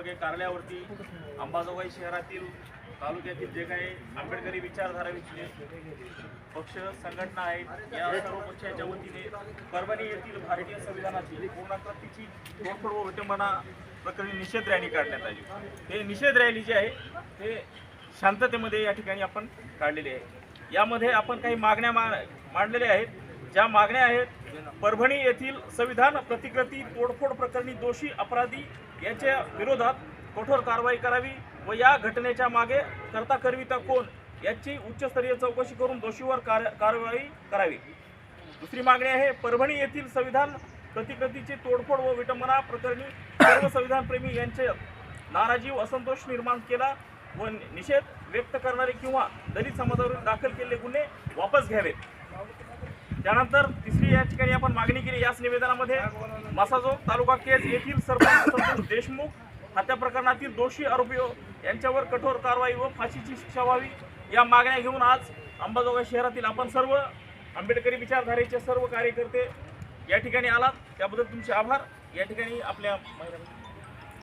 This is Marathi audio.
विभागीय कार्यालयावरती अंबाजोगाई शहरातील तालुक्यातील जे काही आंबेडकरी विचारधाराविषयी पक्ष संघटना आहेत या सर्व पक्षाच्या वतीने परभणी येथील भारतीय संविधानाची पूर्णाकृतीची तोडफोड व विटंबना प्रकरणी निषेध रॅली काढण्यात आली. हे निषेध रॅली जी आहे हे शांततेमध्ये या ठिकाणी आपण काढलेली आहे. यामध्ये आपण काही मागण्या मा मांडलेल्या आहेत. ज्या मागण्या आहेत परभणी येथील संविधान प्रतिकृती तोडफोड प्रकरणी दोषी अपराधी याच्या विरोधात कठोर कारवाई करावी व या घटनेच्या मागे करता करविता कोण याची उच्चस्तरीय चौकशी करून दोषीवर कार- कारवाई करावी. दुसरी मागणी आहे परभणी येथील संविधान प्रतिकृतीची तोडफोड व विटंबना प्रकरणी सर्व संविधानप्रेमी यांचे नाराजी व असंतोष निर्माण केला व निषेध व्यक्त करणारे किंवा दलित समाजावरून दाखल केलेले गुन्हे वापस घ्यावेत. त्यानंतर तिसरी या ठिकाणी आपण मागणी केली याच निवेदनामध्ये. मसाजो तालुका केज येथील सरपंच संतोष देशमुख हत्या प्रकरणातील दोषी आरोपी यांच्यावर कठोर कारवाई व फाशीची शिक्षा व्हावी या मागण्या घेऊन आज अंबाजोगाई शहरातील आपण सर्व आंबेडकरी विचारधारेचे सर्व कार्यकर्ते या ठिकाणी आलात. त्याबद्दल तुमचे आभार. या ठिकाणी आपल्या महिला